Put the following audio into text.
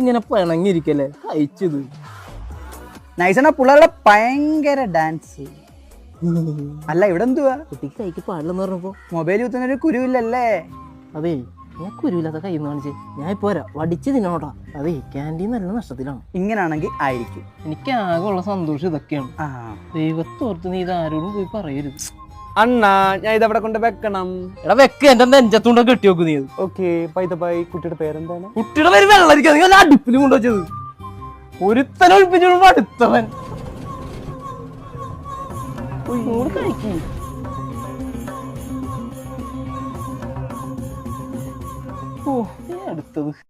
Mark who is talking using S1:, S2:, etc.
S1: ഇങ്ങനെ പിണങ്ങിയിരിക്കല്ലേ? അയച്ചത്
S2: നൈസണ പിള്ളേരുടെ ഭയങ്കര ഡാൻസ് അല്ല ഇവിടെ എന്തുവാ
S1: കുട്ടിക്ക് കൈക്ക് പാടില്ലെന്ന് പറഞ്ഞപ്പോ.
S2: മൊബൈൽ കുത്തുന്നൊരു കുരുവില്ലല്ലേ?
S1: അതേ. ഞാൻ കുരുവില്ലാത്ത കൈ കാണിച്ച് ഞാൻ പോരാ. വടിച്ച് തിന്നോട്ടാ അതേ ക്യാന്റീൻ നല്ല നഷ്ടത്തിലാണ്.
S2: ഇങ്ങനാണെങ്കിൽ ആയിരിക്കും.
S1: എനിക്ക് ആകെ ഉള്ള സന്തോഷം ഇതൊക്കെയാണ് ദൈവത്തോർത്ത് നീ ഇത് ആരോടും പോയി പറയരുത്.
S3: അണ്ണാ ഞാൻ ഇതവിടെ കൊണ്ട് വെക്കണം.
S1: എടാ വെക്ക്. എന്റെ നെഞ്ചത്തുണ്ട കെട്ടി നോക്ക് നീ
S3: ഓക്കെ പൈതപ്പായി കുട്ടിയുടെ പേരെന്താണ്?
S1: കുട്ടിയുടെ പേര് വെള്ളരിക്കാ. നീ വല്ല അടുപ്പിൽ കൊണ്ടുവച്ചത്. ഒരുത്തനെ ഒഴിപ്പിച്ചോളുമ്പോ അടുത്തവൻ. കഴിക്ക്. ഓ അടുത്തത്.